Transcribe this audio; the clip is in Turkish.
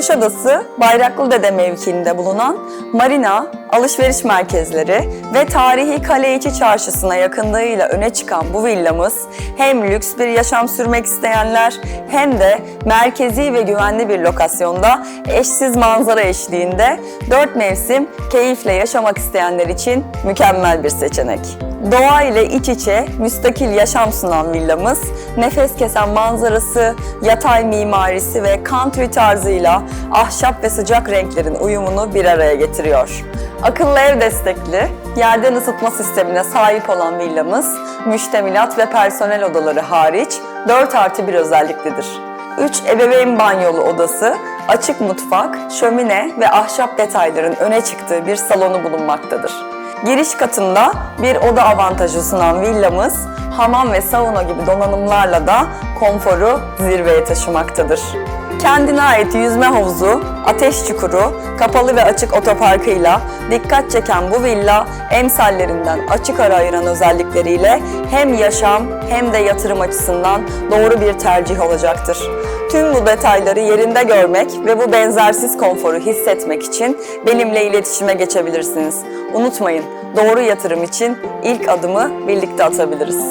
Kuşadası, Bayraklıdere mevkiinde bulunan marina, alışveriş merkezleri ve tarihi Kaleiçi Çarşısı'na yakınlığıyla öne çıkan bu villamız hem lüks bir yaşam sürmek isteyenler hem de merkezi ve güvenli bir lokasyonda eşsiz manzara eşliğinde dört mevsim keyifle yaşamak isteyenler için mükemmel bir seçenek. Doğa ile iç içe müstakil yaşam sunan villamız, nefes kesen manzarası, yatay mimarisi ve country tarzıyla ahşap ve sıcak renklerin uyumunu bir araya getiriyor. Akıllı ev destekli, yerden ısıtma sistemine sahip olan villamız, müştemilat ve personel odaları hariç 4 artı 1 özelliklidir. 3 ebeveyn banyolu odası, açık mutfak, şömine ve ahşap detayların öne çıktığı bir salonu bulunmaktadır. Giriş katında bir oda avantajı sunan villamız, hamam ve sauna gibi donanımlarla da konforu zirveye taşımaktadır. Kendine ait yüzme havuzu, ateş çukuru, kapalı ve açık otoparkıyla dikkat çeken bu villa emsallerinden açık ara ayıran özellikleriyle hem yaşam hem de yatırım açısından doğru bir tercih olacaktır. Tüm bu detayları yerinde görmek ve bu benzersiz konforu hissetmek için benimle iletişime geçebilirsiniz. Unutmayın, doğru yatırım için ilk adımı birlikte atabiliriz.